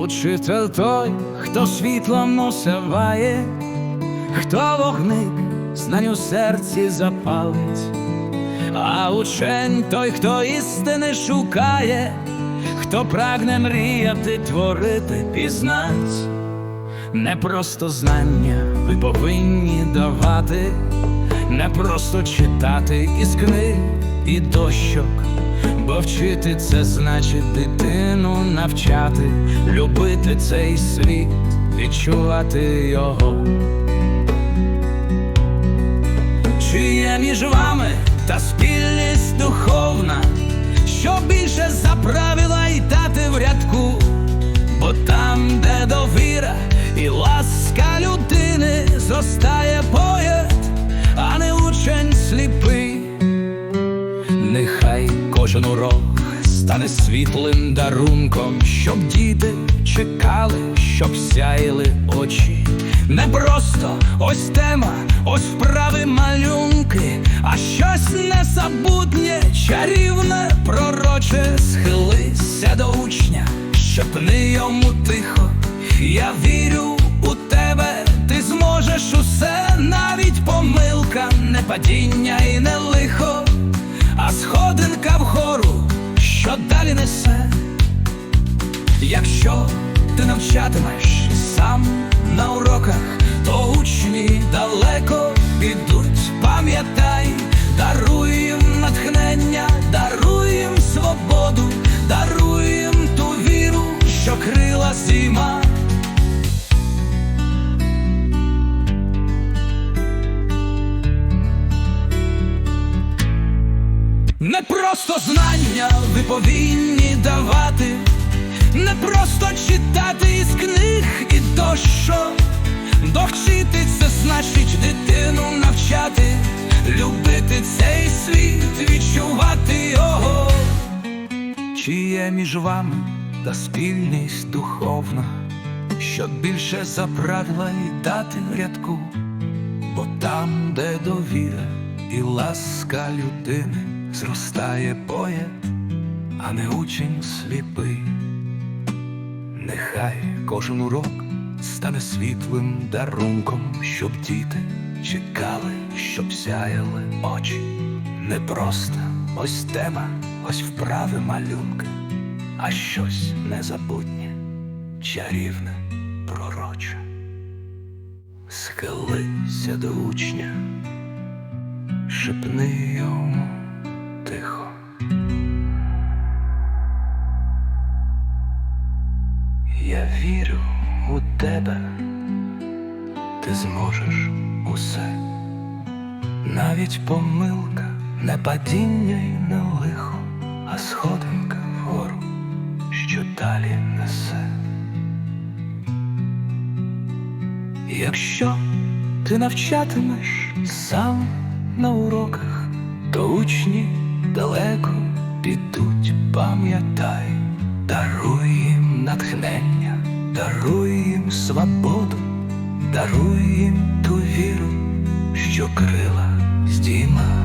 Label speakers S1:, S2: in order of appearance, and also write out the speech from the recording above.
S1: Учитель той, хто світлом осяває, хто вогник знань у серці запалить, а учень той, хто істини шукає, хто прагне мріяти, творити, пізнать. Не просто знання ви повинні давати, не просто читати із книг і дощок, бо вчити це значить дитину навчати, любити цей світ, відчувати його. Чи є між вами та спільність духовна, що більше за правила й дати в рядку? Бо там, де довіра і ласка людини, зростає поет, кожен стане світлим дарунком, щоб діти чекали, щоб сяїли очі. Не просто ось тема, ось вправи малюнки, а щось незабутнє, чарівне, пророче, схилися до учня, шепни йому тихо. Я вірю у тебе, ти зможеш усе, навіть помилка, не падіння і не лихо, сходинка вгору, що далі несе. Якщо ти навчатимеш сам на уроках, то учні далеко підуть, пам'ятай, даруй їм натхнення, даруй їм свободу, даруй їм ту віру, що крила зима. Не просто знання ви повинні давати, не просто читати із книг і тощо. Довчити це значить дитину навчати, любити цей світ, відчувати його. Чи є між вами та спільність духовна, що більше за й дати рядку, бо там, де довіра і ласка людини, зростає поет, а не учень сліпий. Нехай кожен урок стане світлим дарунком, щоб діти чекали, щоб сяяли очі. Не просто ось тема, ось вправи малюнки, а щось незабутнє, чарівне, пророче. Схилися до учня, шепни йому тихо. Я вірю у тебе, ти зможеш усе, навіть помилка, не падіння і не лихо, а сходинка вгору, що далі несе. Якщо ти навчатимеш сам на уроках, то учні далеко підуть, пам'ятай, даруй їм натхнення, даруй їм свободу, даруй їм ту віру, що крила здійма.